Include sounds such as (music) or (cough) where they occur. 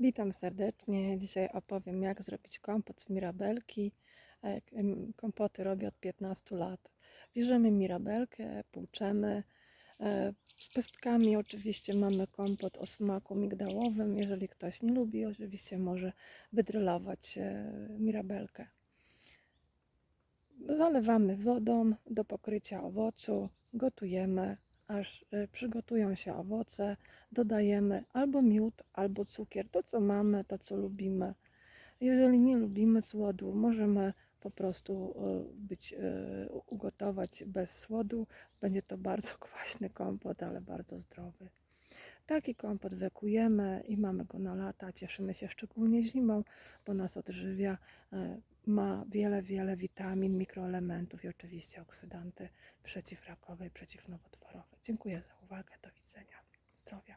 Witam serdecznie. Dzisiaj opowiem, jak zrobić kompot z mirabelki. E, Kompoty robię od 15 lat. Bierzemy mirabelkę, płuczemy. E, Z pestkami oczywiście mamy kompot o smaku migdałowym. Jeżeli ktoś nie lubi, oczywiście może wydrylować e, mirabelkę. Zalewamy wodą do pokrycia owocu, gotujemy, aż e, przygotują się owoce. Dodajemy albo miód, albo cukier, to co mamy, to co lubimy. Jeżeli nie lubimy słodu, możemy po prostu e, być, e, ugotować bez słodu. Będzie to bardzo (laughs) kwaśny kompot, ale bardzo zdrowy. Taki kompot wekujemy i mamy go na lata. Cieszymy się szczególnie zimą, bo nas odżywia. Ma wiele, wiele witamin, mikroelementów i oczywiście oksydanty przeciwrakowe i przeciwnowotworowe. Dziękuję za uwagę. Do widzenia. Zdrowia.